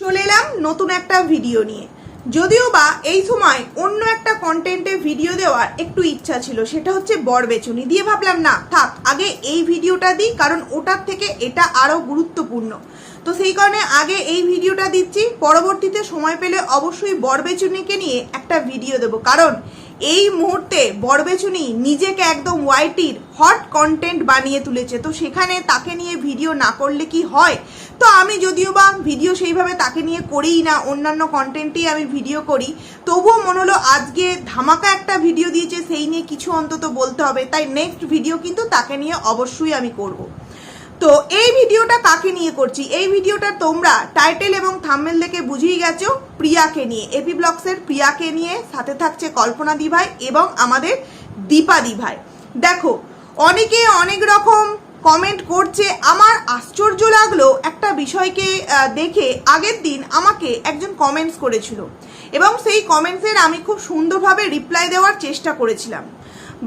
চলে এলাম নতুন একটা ভিডিও নিয়ে। যদিও বা এই সময় অন্য একটা কন্টেন্টে ভিডিও দেওয়ার একটু ইচ্ছা ছিল, সেটা হচ্ছে বরবেচুনি দিয়ে ভাবলাম, না, থাক, আগে এই ভিডিওটা দিই, কারণ ওটার থেকে এটা আরও গুরুত্বপূর্ণ। তো সেই কারণে আগে এই ভিডিওটা দিচ্ছি, পরবর্তীতে সময় পেলে অবশ্যই বরবেচুনিকে নিয়ে একটা ভিডিও দেবো। কারণ এই মুহূর্তে বরবেচুনি নিজেকে একদম ওয়াইটির হট কন্টেন্ট বানিয়ে তুলেছে, তো সেখানে তাকে নিয়ে ভিডিও না করলে কি হয়? তো আমি যদিও বা ভিডিও সেইভাবে তাকে নিয়ে করিই না, অন্যান্য কন্টেন্টেই আমি ভিডিও করি। তবুও মনে হলো আজকে ধামাকা একটা ভিডিও দিয়েছে, সেই নিয়ে কিছু অন্তত বলতে হবে। তাই নেক্সট ভিডিও কিন্তু তাকে নিয়ে অবশ্যই আমি করব। তো এই ভিডিওটা কাকে নিয়ে করছি? এই ভিডিওটা তোমরা টাইটেল এবং থাম্বেল দেখে বুঝেই গেছো প্রিয়াকে নিয়ে। এপি ব্লগসের প্রিয়াকে নিয়ে, সাথে থাকছে কল্পনা দিভাই এবং আমাদের দীপা দিভাই। দেখো অনেকে অনেক রকম কমেন্ট করছে, আমার আশ্চর্য লাগল একটা বিষয়কে দেখে আগের দিন আমাকে একজন কমেন্টস করেছিল। এবং সেই কমেন্টসের আমি খুব সুন্দরভাবে রিপ্লাই দেওয়ার চেষ্টা করেছিলাম।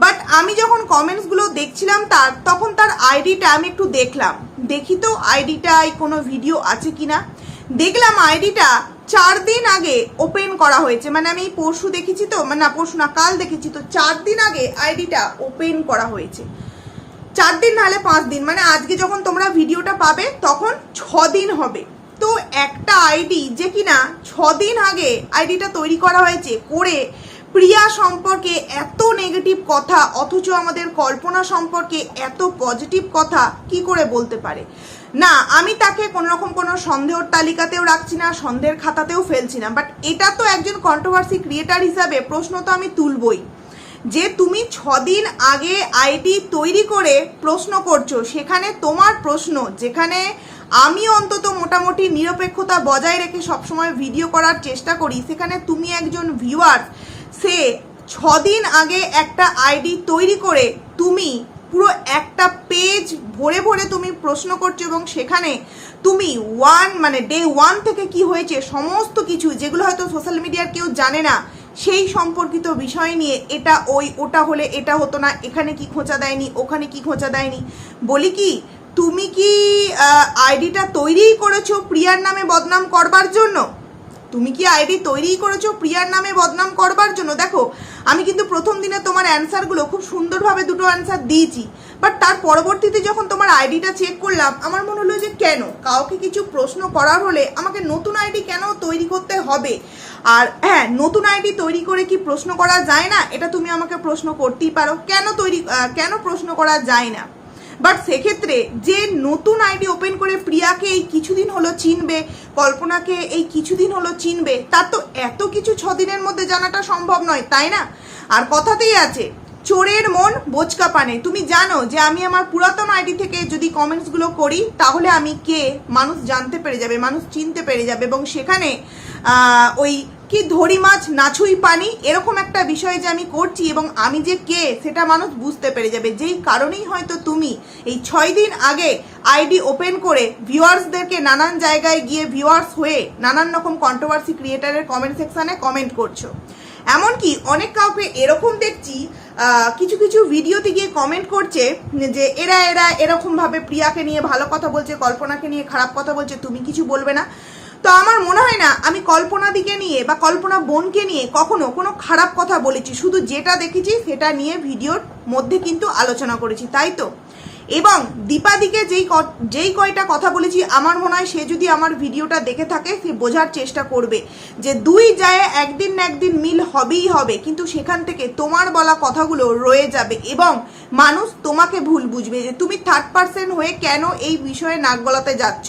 বাট আমি যখন কমেন্টসগুলো দেখছিলাম তার, তখন তার আইডিটা আমি একটু দেখলাম। দেখি তো আইডিটায় কোনো ভিডিও আছে কি না দেখলাম আইডিটা চার দিন আগে ওপেন করা হয়েছে। মানে আমি পরশু দেখেছি তো মানে না, পরশু না, কাল দেখেছি তো, চার দিন আগে আইডিটা ওপেন করা হয়েছে। চার দিন নাহলে পাঁচ দিন। মানে আজকে যখন তোমরা ভিডিওটা পাবে, তখন ছ দিন হবে। তো একটা আইডি যে কিনা ছ দিন আগে আইডিটা তৈরি করা হয়েছে করে প্রিয়া সম্পর্কে এত নেগেটিভ কথা, অথচ আমাদের কল্পনা সম্পর্কে এত পজিটিভ কথা কি করে বলতে পারে? না, আমি তাকে কোনো রকম কোনো সন্দেহর তালিকাতেও রাখছি না, সন্দেহের খাতাতেও ফেলছি না। বাট এটা তো একজন কন্ট্রোভার্সি ক্রিয়েটার হিসাবে প্রশ্ন তো আমি তুলবই। যে তুমি ছদিন আগে আইডি তৈরি করে প্রশ্ন করছ, সেখানে তোমার প্রশ্ন, যেখানে আমি অন্তত মোটামুটি নিরপেক্ষতা বজায় রেখে সবসময় ভিডিও করার চেষ্টা করি, সেখানে তুমি একজন ভিউয়ার সে ছদিন আগে একটা আইডি তৈরি করে তুমি পুরো একটা পেজ ভরে ভরে তুমি প্রশ্ন করছ এবং সেখানে তুমি ওয়ান মানে ডে ওয়ান থেকে কি হয়েছে, সমস্ত কিছু, যেগুলো হয়তো সোশ্যাল মিডিয়ার কেউ জানে না সেই সম্পর্কিত বিষয় নিয়ে এটা ওই, ওটা হলে এটা হতো না, এখানে কি খোঁচা দেয়নি, ওখানে কি খোঁচা দেয়নি। বলি কি, তুমি কি আইডিটা তৈরিই করেছ প্রিয়ার নামে বদনাম করবার জন্য? তুমি কি আইডি তৈরিই করেছ প্রিয়ার নামে বদনাম করবার জন্য? দেখো, আমি কিন্তু প্রথম দিনে তোমার অ্যান্সারগুলো খুব সুন্দরভাবে দুটো অ্যান্সার দিয়েছি বাট তার পরবর্তীতে যখন তোমার আইডিটা চেক করলাম, আমার মনে হলো যে কেন? কাউকে কিছু প্রশ্ন করার হলে আমাকে নতুন আইডি কেন তৈরি করতে হবে? আর হ্যাঁ নতুন আইডি তৈরি করে কি প্রশ্ন করা যায় না? এটা তুমি আমাকে প্রশ্ন করতেই পারো। কেন তৈরি কেন প্রশ্ন করা যায় না? বাট সেক্ষেত্রে যে নতুন আইডি ওপেন করে প্রিয়াকে এই কিছুদিন হলো চিনবে, কল্পনাকে এই কিছুদিন হলো চিনবে, তার তো এত কিছু ছ দিনের মধ্যে জানাটা সম্ভব নয়, তাই না? আর কথাতেই আছে, চোরের মন বোচকা পানে। তুমি জানো যে আমি আমার পুরাতন আইডি থেকে যদি কমেন্টসগুলো করি, তাহলে আমি কে? মানুষ জানতে পেরে যাবে, মানুষ চিনতে পেরে যাবে। এবং সেখানে ওই কি ধরি মাছ নাছুই পানি? এরকম একটা বিষয় যে আমি করছি এবং আমি যে কে, সেটা মানুষ বুঝতে পেরে যাবে। যেই কারণেই হয়তো তুমি এই ছয় দিন আগে আইডি ওপেন করে ভিউয়ার্সদেরকে নানান জায়গায় গিয়ে ভিউয়ার্স হয়ে নানান রকম কন্ট্রোভার্সি ক্রিয়েটারের কমেন্ট সেকশানে কমেন্ট করছ। এমনকি অনেক কাউকে এরকম দেখছি কিছু কিছু ভিডিওতে গিয়ে কমেন্ট করছে যে, এরা এরা এরকমভাবে প্রিয়াকে নিয়ে ভালো কথা বলছে, কল্পনাকে নিয়ে খারাপ কথা বলছে, তুমি কিছু বলবে না। তো আমার মনে হয় না, আমি কল্পনা দিকে নিয়ে বা কল্পনা বোনকে নিয়ে কখনো কোনো খারাপ কথা বলেছি। শুধু যেটা দেখেছি সেটা নিয়ে ভিডিওর মধ্যে কিন্তু আলোচনা করেছি, তাই তো? এবং দীপাদিকে যেই যেই কয়টা কথা বলেছি, আমার মনে হয় সে যদি আমার ভিডিওটা দেখে থাকে, সে বোঝার চেষ্টা করবে যে দুই যায় একদিন না একদিন মিল হবেই হবে, কিন্তু সেখান থেকে তোমার বলা কথাগুলো রয়ে যাবে এবং মানুষ তোমাকে ভুল বুঝবে যে তুমি থার্ড পার্সন হয়ে কেন এই বিষয়ে নাক গলাতে যাচ্ছ।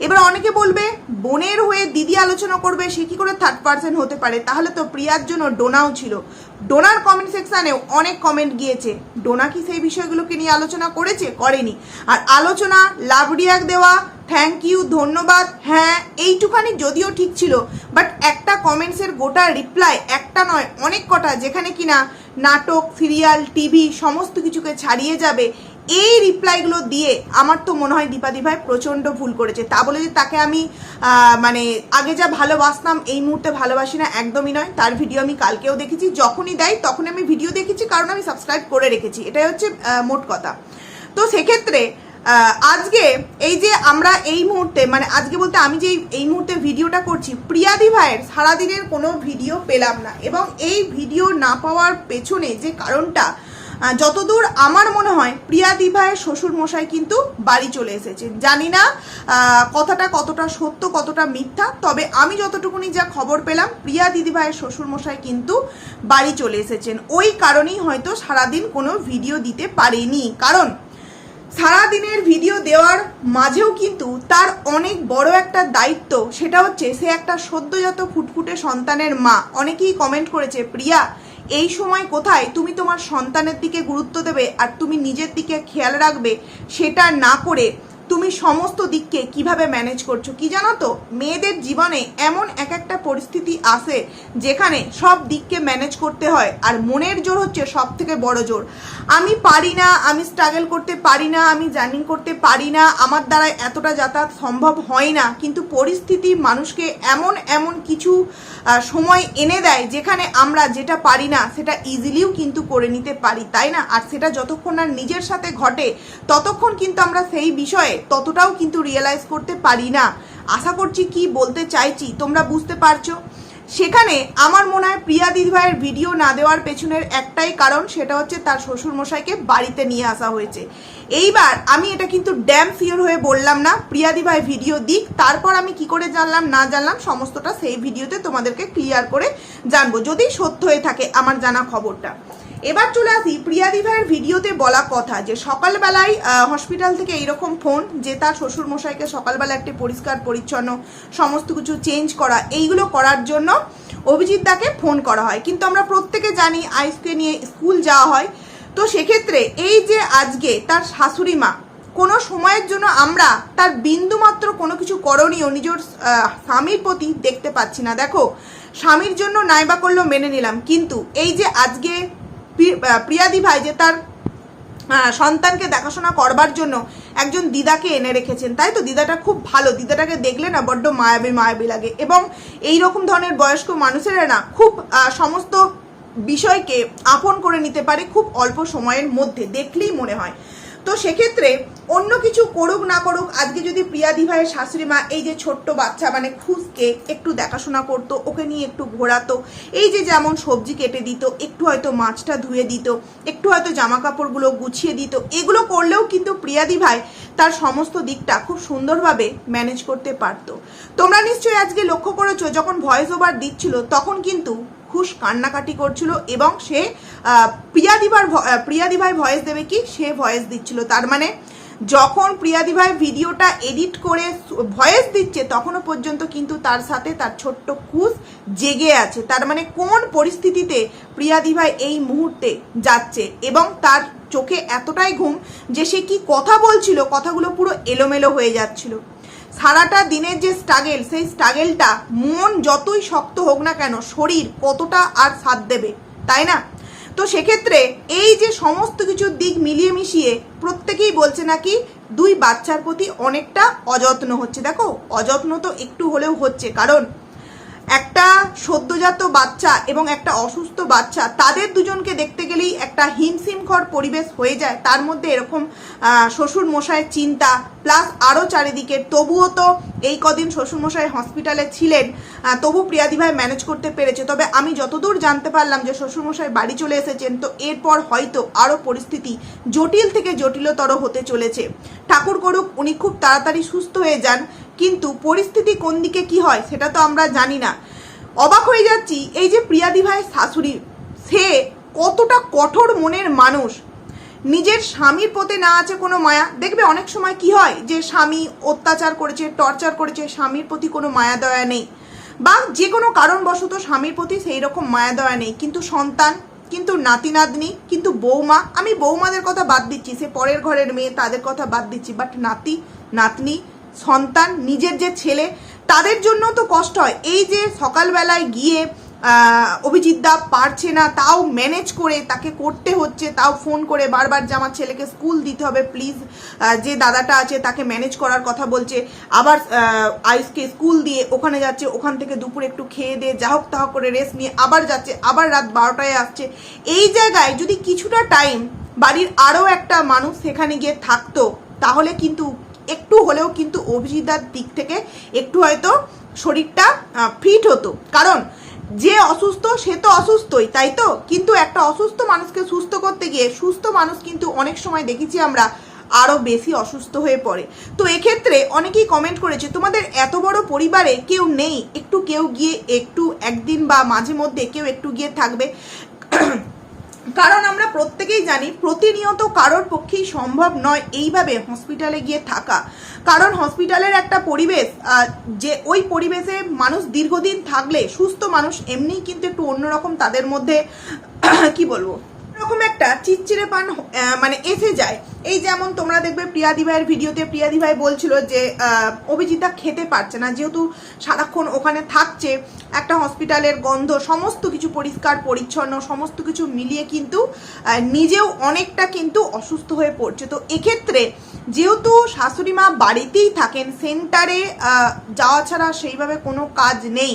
এবার অনেকে বলবে, বোনের হয়ে দিদি আলোচনা করবে, সে কি করে থার্ড পার্সন হতে পারে? তাহলে তো প্রিয়ার জন্য ডোনাও ছিল। ডোনার কমেন্ট সেকশানেও অনেক কমেন্ট গিয়েছে। ডোনা কি সেই বিষয়গুলোকে নিয়ে আলোচনা করেছে? করেনি। আর আলোচনা, লাভ রিয়াক দেওয়া থ্যাংক ইউ ধন্যবাদ হ্যাঁ এইটুখানি যদিও ঠিক ছিল। বাট একটা কমেন্টসের গোটা রিপ্লাই একটা নয়, অনেক কটা, যেখানে কিনা নাটক সিরিয়াল টিভি সমস্ত কিছুকে ছাড়িয়ে যাবে এই রিপ্লাইগুলো দিয়ে আমার তো মনে হয় দীপাদি ভাই প্রচণ্ড ভুল করেছে। তা বলে যে তাকে আমি মানে আগে যা ভালোবাসতাম, এই মুহূর্তে ভালোবাসি না একদমই নয়। তার ভিডিও আমি কালকেও দেখেছি। যখনই দেয় তখন আমি ভিডিও দেখেছি, কারণ আমি সাবস্ক্রাইব করে রেখেছি। এটাই হচ্ছে মোট কথা। তো সেক্ষেত্রে আজকে এই যে আমরা এই মুহূর্তে মানে আজকে বলতে আমি যে এই মুহূর্তে ভিডিওটা করছি, প্রিয়াদি ভাইয়ের সারাদিনের কোনো ভিডিও পেলাম না। এবং এই ভিডিও না পাওয়ার পেছনে যে কারণটা যতদূর আমার মনে হয় প্রিয়া ভাইয়ের শ্বশুর মশাই কিন্তু বাড়ি চলে এসেছে জানি না কথাটা কতটা সত্য, কতটা মিথ্যা, তবে আমি যতটুকুনি যা খবর পেলাম, প্রিয়া দিদি ভাইয়ের শ্বশুর মশাই কিন্তু বাড়ি চলে এসেছেন। ওই কারণেই হয়তো সারাদিন কোনো ভিডিও দিতে পারেনি। কারণ সারাদিনের ভিডিও দেওয়ার মাঝেও কিন্তু তার অনেক বড় একটা দায়িত্ব, সেটা হচ্ছে সে একটা সদ্যজাত ফুটফুটে সন্তানের মা। অনেকেই কমেন্ট করেছে, প্রিয়া এই সময় কোথায় তুমি তোমার সন্তানের দিকে গুরুত্ব দেবে আর তুমি নিজের দিকে খেয়াল রাখবে সেটা না করে তুমি সমস্ত দিককে কীভাবে ম্যানেজ করছ কি জানো তো? মেয়েদের জীবনে এমন এক একটা পরিস্থিতি আসে যেখানে সব দিককে ম্যানেজ করতে হয় আর মনের জোর হচ্ছে সব থেকে বড় জোর। আমি পারি না, আমি স্ট্রাগল করতে পারি না, আমি জার্নিং করতে পারি না, আমার দ্বারা এতটা যাতায়াত সম্ভব হয় না। কিন্তু পরিস্থিতি মানুষকে এমন এমন কিছু সময় এনে দেয় যেখানে আমরা যেটা পারি না, সেটা ইজিলিও কিন্তু করে নিতে পারি, তাই না? আর সেটা যতক্ষণ না নিজের সাথে ঘটে, ততক্ষণ কিন্তু আমরা সেই বিষয়ে ততটাও কিন্তু রিয়েলাইজ করতে পারি না। আশা করছি কি বলতে চাইছি, তোমরা বুঝতে পারছ? সেখানে আমার মনে হয় প্রিয়া দিদিভাইয়ের ভিডিও না দেওয়ার পেছনের একটাই কারণ, সেটা হচ্ছে তার শ্বশুর মশাইকে বাড়িতে নিয়ে আসা হয়েছে। এইবার আমি এটা কিন্তু ড্যাম ফিওর হয়ে বললাম না, প্রিয়া দিভাই ভিডিও দিক, তারপর আমি কি করে জানলাম, না জানলাম, সমস্তটা সেই ভিডিওতে তোমাদেরকে ক্লিয়ার করে জানব। যদি সত্য হয়ে থাকে আমার জানা খবরটা। এবার চলে আসি প্রিয়া দিভাইয়ের ভিডিওতে বলা কথা যে সকালবেলায় হসপিটাল থেকে এইরকম ফোন যে তার শ্বশুর মশাইকে সকালবেলা একটি পরিষ্কার, পরিচ্ছন্ন, সমস্ত কিছু চেঞ্জ করা, এইগুলো করার জন্য অভিজিৎ দাকে ফোন করা হয়। কিন্তু আমরা প্রত্যেকে জানি আইসকে নিয়ে স্কুল যাওয়া হয়। তো সেক্ষেত্রে এই যে আজকে তার শাশুড়ি মা, কোনো সময়ের জন্য আমরা তার বিন্দুমাত্র কোনো কিছু করণীয় নিজের স্বামীর প্রতি দেখতে পাচ্ছি না। দেখো, স্বামীর জন্য নাইবা করলেও মেনে নিলাম। কিন্তু এই যে আজকে প্রিয়াদি ভাই যে তার সন্তানকে দেখাশোনা করবার জন্য একজন দিদাকে এনে রেখেছেন। তাই তো? দিদাটা খুব ভালো। দিদাটাকে দেখলে না বড্ড মায়াবী মায়াবী লাগে। এবং এই রকম ধরনের বয়স্ক মানুষেরা না খুব সমস্ত বিষয়কে আপন করে নিতে পারে খুব অল্প সময়ের মধ্যে। দেখলেই মনে হয়। তো সেক্ষেত্রে অন্য কিছু করুক না করুক, আজকে যদি প্রিয়া দিভাইয়ের শাশুড়ি মা এই যে ছোট্ট বাচ্চা মানে খুশকে একটু দেখাশোনা করতো, ওকে নিয়ে একটু ঘোরাতো, এই যে যেমন সবজি কেটে দিত, একটু হয়তো মাছটা ধুয়ে দিত, একটু হয়তো জামা কাপড়গুলো গুছিয়ে দিত, এগুলো করলেও কিন্তু প্রিয়াদি ভাই তার সমস্ত দিকটা খুব সুন্দরভাবে ম্যানেজ করতে পারতো। তোমরা নিশ্চয়ই আজকে লক্ষ্য করেছ, যখন ভয়েস ওভার দিচ্ছিল, তখন কিন্তু খুশ কান্নাকাটি করছিল এবং সে প্রিয়াদিভার প্রিয়াদিভাই ভয়েস দেবে কি? সে ভয়েস দিচ্ছিল। তার মানে যখন প্রিয়াদিভাই ভিডিওটা এডিট করে ভয়েস দিচ্ছে, তখনও পর্যন্ত কিন্তু তার সাথে তার ছোট্ট খুশ জেগে আছে। তার মানে কোন পরিস্থিতিতে প্রিয়াদিভাই এই মুহূর্তে যাচ্ছে এবং তার চোখে এতটাই ঘুম যে সে কি কথা বলছিল, কথাগুলো পুরো এলোমেলো হয়ে যাচ্ছিল। সারাটা দিনের যে স্ট্রাগেল সেই স্ট্রাগেলটা মন যতই শক্ত হোক না কেন, শরীর কতটা আর সাথ দেবে, তাই না? তো সেক্ষেত্রে এই যে সমস্ত কিছুর দিক মিলিয়ে মিশিয়ে প্রত্যেকেই বলছে নাকি দুই বাচ্চার প্রতি অনেকটা অযত্ন হচ্ছে। দেখো, অযত্ন তো একটু হলেও হচ্ছে, কারণ একটা সদ্যজাত বাচ্চা এবং একটা অসুস্থ বাচ্চা, তাদের দুজনকে দেখতে গেলেই একটা হিমশিমখর পরিবেশ হয়ে যায়। তার মধ্যে এরকম শ্বশুর মশাইয়ের চিন্তা, প্লাস আরও চারিদিকে। তবুও তো এই কদিন শ্বশুর মশাই হসপিটালে ছিলেন তবু প্রিয়াদিভাই ম্যানেজ করতে পেরেছে। তবে আমি যতদূর জানতে পারলাম যে শ্বশুর মশাই বাড়ি চলে এসেছেন, তো এরপর হয়তো আরও পরিস্থিতি জটিল থেকে জটিলতর হতে চলেছে। ঠাকুর করুক, উনি খুব তাড়াতাড়ি সুস্থ হয়ে যান। কিন্তু পরিস্থিতি কোন দিকে কি হয় সেটা তো আমরা জানি না। অবাক হয়ে যাচ্ছি, এই যে প্রিয়াদি ভাইয়ের শাশুড়ি, সে কতটা কঠোর মনের মানুষ। নিজের স্বামীর প্রতি না আছে কোনো মায়া। দেখবে অনেক সময় কি হয় যে স্বামী অত্যাচার করেছে, টর্চার করেছে, স্বামীর প্রতি কোনো মায়া দয়া নেই। বা যে কোনো কারণবশত স্বামীর প্রতি সেই রকম মায়া দয়া নেই। কিন্তু সন্তান, কিন্তু নাতি নাতনি, কিন্তু বৌমা, আমি বৌমাদের কথা বাদ দিচ্ছি, সে পরের ঘরের মেয়ে, তাদের কথা বাদ দিচ্ছি। বাট নাতি, নাতনি সন্তান, নিজের যে ছেলে, তাদের জন্য তো কষ্ট হয়। এই যে সকালবেলায় গিয়ে অভিজিৎ দা পারছে না, তাও ম্যানেজ করে তাকে করতে হচ্ছে, তাও ফোন করে বারবার যে আমার ছেলেকে স্কুল দিতে হবে প্লিজ যে দাদাটা আছে তাকে ম্যানেজ করার কথা বলছে, আবার আইসকে স্কুল দিয়ে ওখানে যাচ্ছে, ওখান থেকে দুপুর একটু খেয়ে দিয়ে যা হোক তা হোক করে রেস্ট নিয়ে আবার যাচ্ছে, আবার রাত বারোটায় আসছে। এই জায়গায় যদি কিছুটা টাইম বাড়ির আরও একটা মানুষ সেখানে গিয়ে থাকতো, তাহলে কিন্তু একটু হলেও কিন্তু অভিজিৎদার দিক থেকে একটু হয়তো শরীরটা ফিট হতো। কারণ যে অসুস্থ, সে তো অসুস্থই, তাই তো? কিন্তু একটা অসুস্থ মানুষকে সুস্থ করতে গিয়ে সুস্থ মানুষ কিন্তু অনেক সময় দেখেছি আমরা আরও বেশি অসুস্থ হয়ে পড়ে। তো এক্ষেত্রে অনেকেই কমেন্ট করেছে, তোমাদের এত বড় পরিবারে কেউ নেই, একটু কেউ গিয়ে একটু একদিন বা মাঝে মধ্যে কেউ একটু গিয়ে থাকবে। কারণ আমরা প্রত্যেকেই জানি প্রতিনিয়ত কারোর পক্ষেই সম্ভব নয় এইভাবে হসপিটালে গিয়ে থাকা। কারণ হসপিটালের একটা পরিবেশ যে ওই পরিবেশে মানুষ দীর্ঘদিন থাকলে সুস্থ মানুষ এমনিই কিন্তু একটু অন্যরকম তাদের মধ্যে, কি বলব? এরকম একটা চিচ্চিরে পান মানে এসে যায়। এই যেমন তোমরা দেখবে প্রিয়াদি ভাইয়ের ভিডিওতে প্রিয়াদি ভাই বলছিল যে অভিজিৎদা খেতে পারছে না। যেহেতু সারাক্ষণ ওখানে থাকছে, একটা হসপিটালের গন্ধ, সমস্ত কিছু পরিষ্কার, পরিচ্ছন্ন, সমস্ত কিছু মিলিয়ে কিন্তু নিজেও অনেকটা কিন্তু অসুস্থ হয়ে পড়ছে। তো এক্ষেত্রে যেহেতু শাশুড়ি মা বাড়িতেই থাকেন সেন্টারে যাওয়া ছাড়া সেইভাবে কোনো কাজ নেই।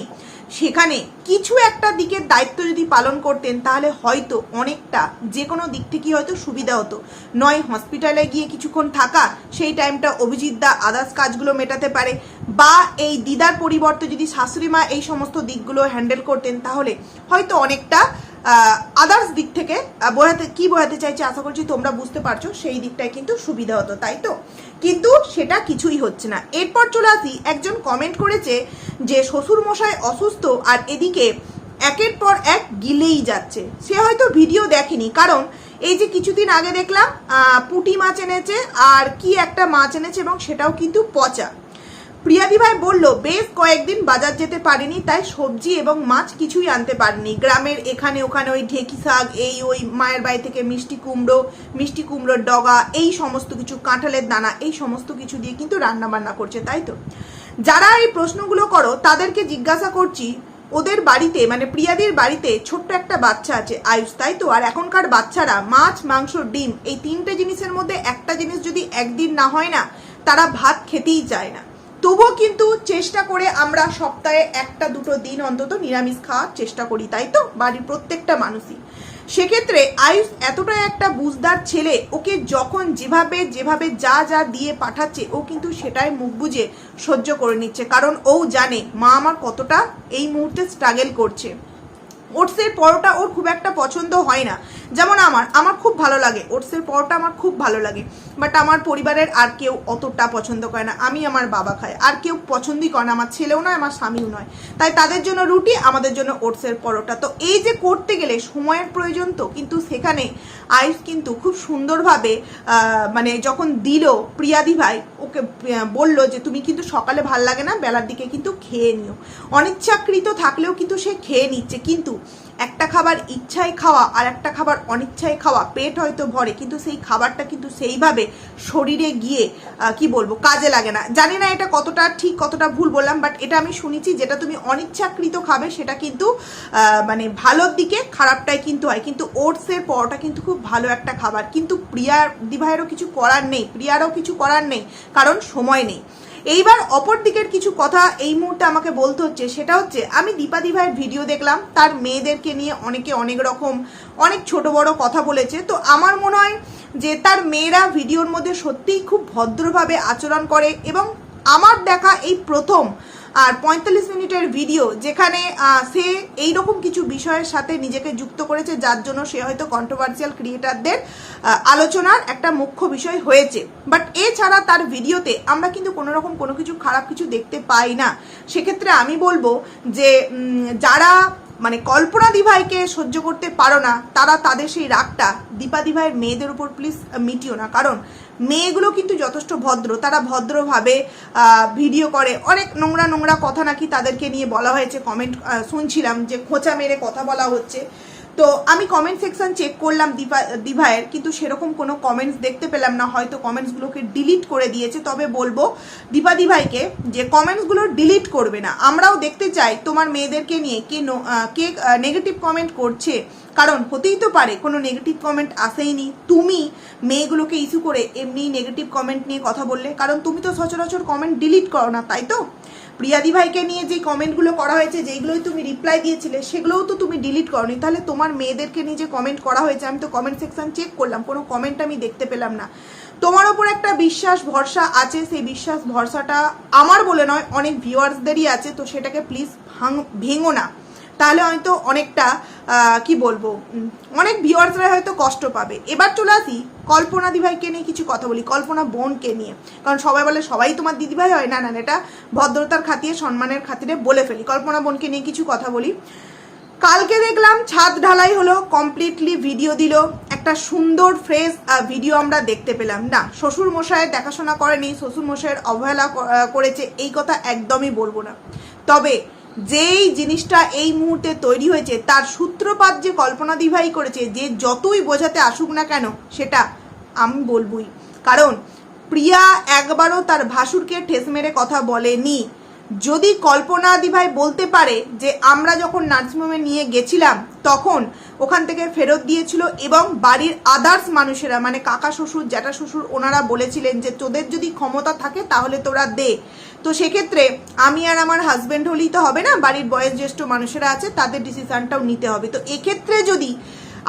সেখানে কিছু একটা দিকের দায়িত্ব যদি পালন করতেন, তাহলে হয়তো অনেকটা যে কোনো দিক থেকে হয়তো সুবিধা হতো। নয়, হসপিটালে গিয়ে কিছুক্ষণ থাকা, সেই টাইমটা অভিজিৎ দা আদার্স কাজগুলো মেটাতে পারে। বা এই দিদার পরিবর্তে যদি শাশুড়ি মা এই সমস্ত দিকগুলো হ্যান্ডেল করতেন, তাহলে হয়তো অনেকটা আদার্স দিক থেকে বোঝাতে, কি বোঝাতে চাইছে আশা করছি তোমরা বুঝতে পারছ, সেই দিকটায় কিন্তু সুবিধা হতো, তাই তো? কিন্তু সেটা কিছুই হচ্ছে না। এরপর চলে আসি, একজন কমেন্ট করেছে যে শ্বশুর মশাই অসুস্থ আর এদিকে একের পর এক গিলেই যাচ্ছে। সে হয়তো ভিডিও দেখেনি, কারণ এই যে কিছুদিন আগে দেখলাম পুঁটি মাছ এনেছে আর কি একটা মাছ এনেছে এবং সেটাও কিন্তু পচা। প্রিয়াদি ভাই বলল, বেশ কয়েকদিন বাজার যেতে পারিনি, তাই সবজি এবং মাছ কিছুই আনতে পারিনি। গ্রামের এখানে ওখানে ওই ঢেকি শাক, এই ওই মায়ের বাড়ি থেকে মিষ্টি কুমড়ো, মিষ্টি কুমড়োর ডগা, এই সমস্ত কিছু, কাঁঠালের দানা, এই সমস্ত কিছু দিয়ে কিন্তু রান্না বান্না করছে, তাই তো? যারা এই প্রশ্নগুলো করো, তাদেরকে জিজ্ঞাসা করছি, ওদের বাড়িতে মানে প্রিয়াদির বাড়িতে ছোট্ট একটা বাচ্চা আছে, আয়ুষ, তাই তো? আর এখনকার বাচ্চারা মাছ, মাংস, ডিম, এই তিনটে জিনিসের মধ্যে একটা জিনিস যদি একদিন না হয় না, তারা ভাত খেতেই চায় না। তবুও কিন্তু চেষ্টা করে আমরা সপ্তাহে একটা দুটো দিন অন্তত নিরামিষ খাওয়ার চেষ্টা করি, তাই তো? বাড়ির প্রত্যেকটা মানুষই। সেক্ষেত্রে আয়ুষ এতটাই একটা বুঝদার ছেলে, ওকে যখন যেভাবে যেভাবে যা যা দিয়ে পাঠাচ্ছে, ও কিন্তু সেটাই মুখ বুঝে সহ্য করে নিচ্ছে। কারণ ও জানে, মা আমার কতটা এই মুহূর্তে স্ট্রাগল করছে। ওটসের পরোটা ওর খুব একটা পছন্দ হয় না। যেমন আমার আমার খুব ভালো লাগে। ওটসের পরোটা আমার খুব ভালো লাগে। বাট আমার পরিবারের আর কেউ অতটা পছন্দ করে না। আমি আমার বাবা খাই। আর কেউ পছন্দই করে না। আমার ছেলেও নয়, আমার স্বামীও নয়। তাই তাদের জন্য রুটি, আমাদের জন্য ওটসের পরোটা। তো এই যে করতে গেলে সময়ের প্রয়োজন তো, কিন্তু সেখানে আয়ুষ কিন্তু খুব সুন্দরভাবে মানে যখন দিল প্রিয়াদি ভাই, ওকে বলল যে তুমি কিন্তু সকালে ভালো লাগে না, বেলার দিকে কিন্তু খেয়ে নিও। অনিচ্ছাকৃত থাকলেও কিন্তু সে খেয়ে নিচ্ছে। কিন্তু একটা খাবার ইচ্ছায় খাওয়া আর একটা খাবার অনিচ্ছায় খাওয়া, পেট হয়তো ভরে, কিন্তু সেই খাবারটা কিন্তু সেইভাবে শরীরে গিয়ে কি বলব, কাজে লাগে না। জানি না এটা কতটা ঠিক, কতটা ভুল বললাম বাট এটা আমি শুনেছি যেটা তুমি অনিচ্ছাকৃত খাবে সেটা কিন্তু মানে ভালোর দিকে খারাপটাই কিন্তু হয়। কিন্তু ওটসের পরোটা কিন্তু খুব ভালো একটা খাবার। কিন্তু প্রিয়ার দিভাইয়েরও কিছু করার নেই, প্রিয়ারও কিছু করার নেই, কারণ সময় নেই। এইবার অপর দিকের কিছু কথা এই মুহূর্তে আমাকে বলতে হচ্ছে, সেটা হচ্ছে আমি দীপাদি ভাইয়ের ভিডিও দেখলাম, তার মেয়েদেরকে নিয়ে অনেকে অনেক রকম, অনেক ছোট বড় কথা বলেছে। তো আমার মনে হয় যে তার মেয়েরা ভিডিওর মধ্যে সত্যিই খুব ভদ্রভাবে আচরণ করে এবং আমার দেখা এই প্রথম আর পঁয়তাল্লিশ মিনিটের ভিডিও যেখানে সে এই রকম কিছু বিষয়ের সাথে নিজেকে যুক্ত করেছে, যার জন্য সে হয়তো কন্ট্রোভার্সিয়াল ক্রিয়েটারদের আলোচনার একটা মুখ্য বিষয় হয়েছে। বাট এছাড়া তার ভিডিওতে আমরা কিন্তু কোনো রকম কোনো কিছু খারাপ কিছু দেখতে পাই না। সেক্ষেত্রে আমি বলব যে যারা মানে কল্পনা দিভাইকে সহ্য করতে পারো না, তারা তাদের সেই রাগটা দীপা দিভাইয়ের মেয়েদের উপর প্লিজ মিটিও না। কারণ মেয়েগুলো কিন্তু যথেষ্ট ভদ্র, তারা ভদ্রভাবে ভিডিও করে। অনেক নোংরা নোংরা কথা নাকি তাদেরকে নিয়ে বলা হয়েছে কমেন্ট শুনছিলাম যে খোঁচা মেরে কথা বলা হচ্ছে। তো আমি কমেন্ট সেকশন চেক করলাম দীপা দিভাইয়ের, কিন্তু সেরকম কোনো কমেন্টস দেখতে পেলাম না। হয়তো কমেন্টসগুলোকে ডিলিট করে দিয়েছে। তবে বলব দীপা দিভাইকে যে কমেন্টসগুলো ডিলিট করবে না, আমরাও দেখতে চাই তোমার মেয়েদেরকে নিয়ে কে কে নেগেটিভ কমেন্ট করছে। কারণ হতেই তো পারে, কোনো নেগেটিভ কমেন্ট আসেইনি। তুমি মেয়েগুলোকে ইস্যু করে এমনি নেগেটিভ কমেন্ট নিয়ে কথা বললে, কারণ তুমি তো সচরাচর কমেন্ট ডিলিট করো না, তাই তো? প্রিয়াদি ভাইকে নিয়ে যে কমেন্টগুলো করা হয়েছে, যেইগুলোই তুমি রিপ্লাই দিয়েছিলে, সেগুলোও তো তুমি ডিলিট করনি। তাহলে তোমার মেয়েদেরকে নিয়ে যে কমেন্ট করা হয়েছে, আমি তো কমেন্ট সেকশন চেক করলাম, কোনো কমেন্ট আমি দেখতে পেলাম না। তোমার ওপর একটা বিশ্বাস ভরসা আছে, সেই বিশ্বাস ভরসাটা আমার বলে নয়, অনেক ভিউয়ার্সদেরই আছে, তো সেটাকে প্লিজ ভাঙ, ভেঙো না। তাহলে হয়তো অনেকটা কি বলব অনেক ভিউয়ার্সরা হয়তো কষ্ট পাবে। এবার চলে আসি কল্পনা দিভাইকে নিয়ে কিছু কথা বলি কল্পনা বোনকে নিয়ে। কারণ সবাই বলে সবাই তোমার দিদিভাই হয়? না না না, এটা ভদ্রতার খাতিরে সম্মানের খাতিরে বলে ফেলি। কল্পনা বোনকে নিয়ে কিছু কথা বলি। কালকে দেখলাম ছাদ ঢালাই হলো কমপ্লিটলি ভিডিও দিল। একটা সুন্দর ফ্রেশ ভিডিও আমরা দেখতে পেলাম। না শ্বশুর মশাইয়ের দেখাশোনা করেনি শ্বশুর মশাইয়ের অবহেলা করেছে এই কথা একদমই বলব না। তবে যেই জিনিসটা এই মুহূর্তে তৈরি হয়েছে, তার সূত্রপাত যে কল্পনা দিভাই করেছে, যে যতই বোঝাতে আসুক না কেন, সেটা আমি বলবই। কারণ প্রিয়া একবারও তার ভাসুরকে ঠেস মেরে কথা বলেনি। যদি কল্পনা দিভাই বলতে পারে যে আমরা যখন নার্সিংহোমে নিয়ে গেছিলাম, তখন ওখান থেকে ফেরত দিয়েছিল এবং বাড়ির আদার্স মানুষেরা মানে কাকা শ্বশুর, জ্যাঠা শ্বশুর, ওনারা বলেছিলেন যে, তোদের যদি ক্ষমতা থাকে, তাহলে তোরা দে। তো সেক্ষেত্রে আমি আর আমার হাজব্যান্ড হলেই তো হবে না, বাড়ির বয়োজ্যেষ্ঠ মানুষেরা আছে, তাদের ডিসিশানটাও নিতে হবে। তো এক্ষেত্রে যদি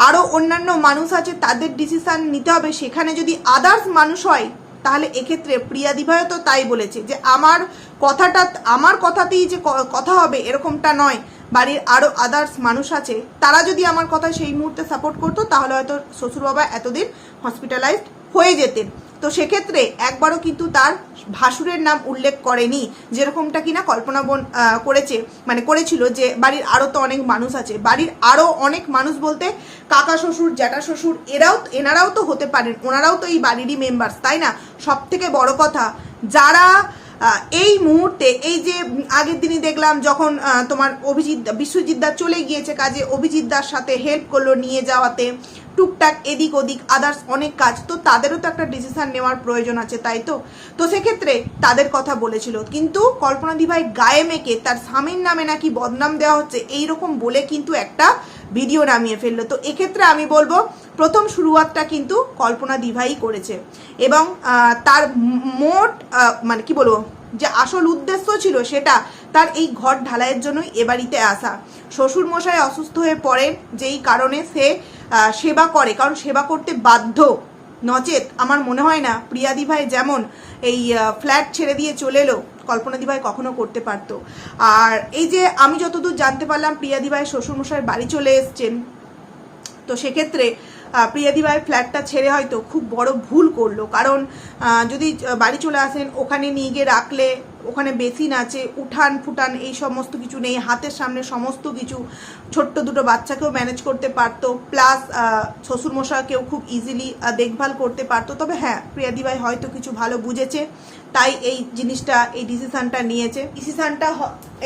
আরও অন্যান্য মানুষ আছে, তাদের ডিসিশান নিতে হবে, সেখানে যদি আদার্স মানুষ হয়, তাহলে এক্ষেত্রে প্রিয়া দিভাইও তো তাই বলেছে যে, আমার কথাটা, আমার কথাতেই যে কথা হবে এরকমটা নয়। বাড়ির আরও আদার্স মানুষ আছে, তারা যদি আমার কথা সেই মুহূর্তে সাপোর্ট করতো, তাহলে হয়তো শ্বশুর বাবা এতদিন হসপিটালাইজড হয়ে যেতেন। তো সেক্ষেত্রে একবারও কিন্তু তার ভাসুরের নাম উল্লেখ করেনি, যেরকমটা কিনা কল্পনা বন করেছে মানে করেছিল যে বাড়ির আরও তো অনেক মানুষ আছে। বাড়ির আরও অনেক মানুষ বলতে কাকা শ্বশুর, জ্যাঠা শ্বশুর, এরাও এনারাও তো হতে পারেন, ওনারাও তো এই বাড়িরই মেম্বার্স তাই না? সব থেকে বড় কথা, যারা এই মুহূর্তে, এই যে আগের দিনই দেখলাম যখন তোমার অভিজিৎ, বিশ্বজিৎ দা চলে গিয়েছে কাজে, অভিজিৎ দার সাথে হেল্প করল নিয়ে যাওয়াতে। টুকটাক এদিক ওদিক আদার্স অনেক কাজ, তো তাদেরও তো একটা ডিসিশন নেওয়ার প্রয়োজন আছে, তাই তো? তো সেক্ষেত্রে তাদের কথা বলেছিল, কিন্তু কল্পনা দিভাই গায়ে মেকে তার স্বামীর নামে নাকি বদনাম দেওয়া হচ্ছে এই রকম বলে কিন্তু একটা ভিডিও নামিয়ে ফেলল। তো এক্ষেত্রে আমি বলব, প্রথম শুরুয়াতটা কিন্তু কল্পনা দিভাই করেছে। এবং তার মোট মানে কি বলব যে আসল উদ্দেশ্য ছিল সেটা তার এই ঘর ঢালাইয়ের জন্যই এ বাড়িতে আসা। শ্বশুর মশাই অসুস্থ হয়ে পড়েন যেই কারণে সে সেবা করে। কারণ সেবা করতে বাধ্য। নচেত, আমার মনে হয় না, প্রিয়াদি ভাই যেমন এই ফ্ল্যাট ছেড়ে দিয়ে চলে এলো, কল্পনাদি ভাই কখনো করতে পারতো। আর এই যে আমি যতদূর জানতে পারলাম, প্রিয়াদি ভাই শ্বশুরমশাই বাড়ি চলে এসছেন, তো সেক্ষেত্রে আহ, প্রিয়াদি ভাইয়ের ফ্ল্যাটটা ছেড়ে হয়তো খুব বড় ভুল করল। কারণ যদি বাড়ি চলে আসেন ওখানে নিয়ে গিয়ে রাখলে ওখানে বেসিন আছে উঠান ফুটান এই সমস্ত কিছু নেই হাতের সামনে সমস্ত কিছু ছোট্ট দুটো বাচ্চাকেও ম্যানেজ করতে পারতো প্লাস শ্বশুরমশাইকেও খুব ইজিলি দেখভাল করতে পারতো। তবে হ্যাঁ প্রিয়াদি ভাই হয়তো কিছু ভালো বুঝেছে তাই এই জিনিসটা এই ডিসিশানটা নিয়েছে। ডিসিশানটা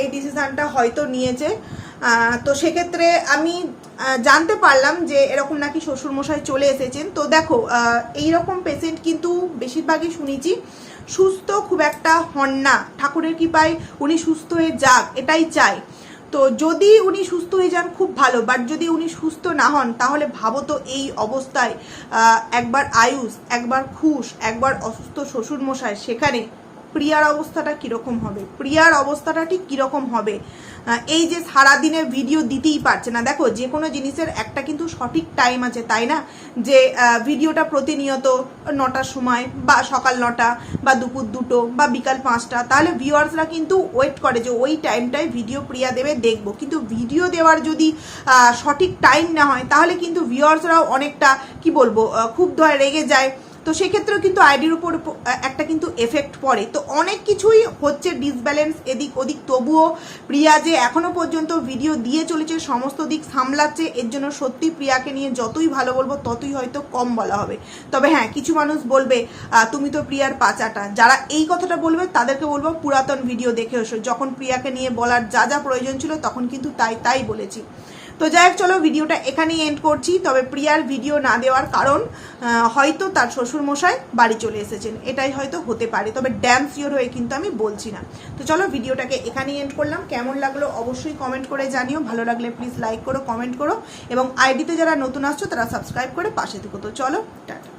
এই ডিসিশানটা হয়তো নিয়েছে। তো সেক্ষেত্রে আমি জানতে পারলাম যে এরকম নাকি শ্বশুরমশাই চলে এসেছেন। তো দেখো এই রকম পেশেন্ট কিন্তু বেশিরভাগই শুনেছি, সুস্থ খুব একটা হন না। ঠাকুরের কৃপায় উনি সুস্থ হয়ে যাক, এটাই চাই। তো যদি উনি সুস্থ হয়ে যান, খুব ভালো। বাট যদি উনি সুস্থ না হন, তাহলে ভাবো তো এই অবস্থায় একবার আয়ুষ, একবার খুশ, একবার অসুস্থ শ্বশুরমশাই, সেখানে প্রিয়ার অবস্থাটা কীরকম হবে? প্রিয়ার অবস্থাটা ঠিক কীরকম হবে? এই যে সারাদিনে ভিডিও দিতেই পারছে না। দেখো, যে কোনো জিনিসের একটা কিন্তু সঠিক টাইম আছে, তাই না? যে ভিডিওটা প্রতিনিয়ত নটার সময় বা সকাল নটা বা দুপুর দুটো বা বিকাল পাঁচটা, তাহলে ভিউয়ার্সরা কিন্তু ওয়েট করে যে ওই টাইমটায় ভিডিও প্রিয়া দেবে, দেখব। কিন্তু ভিডিও দেওয়ার যদি সঠিক টাইম না হয়, তাহলে কিন্তু ভিউয়ার্সরাও অনেকটা, কি বলব খুব হয় রেগে যায়। তো সেক্ষেত্রেও কিন্তু আইডির উপর একটা কিন্তু এফেক্ট পড়ে। তো অনেক কিছুই হচ্ছে ডিসব্যালেন্স এদিক ওদিক। তবুও প্রিয়া যে এখনও পর্যন্ত ভিডিও দিয়ে চলেছে, সমস্ত দিক সামলাচ্ছে, এর জন্য সত্যি প্রিয়াকে নিয়ে যতই ভালো বলব, ততই হয়তো কম বলা হবে। তবে হ্যাঁ কিছু মানুষ বলবে তুমি তো প্রিয়ার পাচাটা। যারা এই কথাটা বলবে, তাদেরকে বলব, পুরাতন ভিডিও দেখে এসো। যখন প্রিয়াকে নিয়ে বলার যা যা প্রয়োজন ছিল, তখন কিন্তু তাই তাই বলেছি। তো যাই হোক, চলো ভিডিওটা এখানেই এন্ড করছি। তবে প্রিয়ার ভিডিও না দেওয়ার কারণ হয়তো তার শ্বশুরমশাই বাড়ি চলে এসেছেন। এটাই হয়তো হতে পারে, তবে ড্যাম সিওর হয়ে কিন্তু আমি বলছি না। তো চলো ভিডিওটাকে এখানেই এন্ড করলাম। কেমন লাগল অবশ্যই কমেন্ট করে জানিও। ভালো লাগলে প্লিজ লাইক করো কমেন্ট করো। এবং আইডিতে যারা নতুন আসছো, তারা সাবস্ক্রাইব করে পাশে থেকো। তো চলো, টাটা।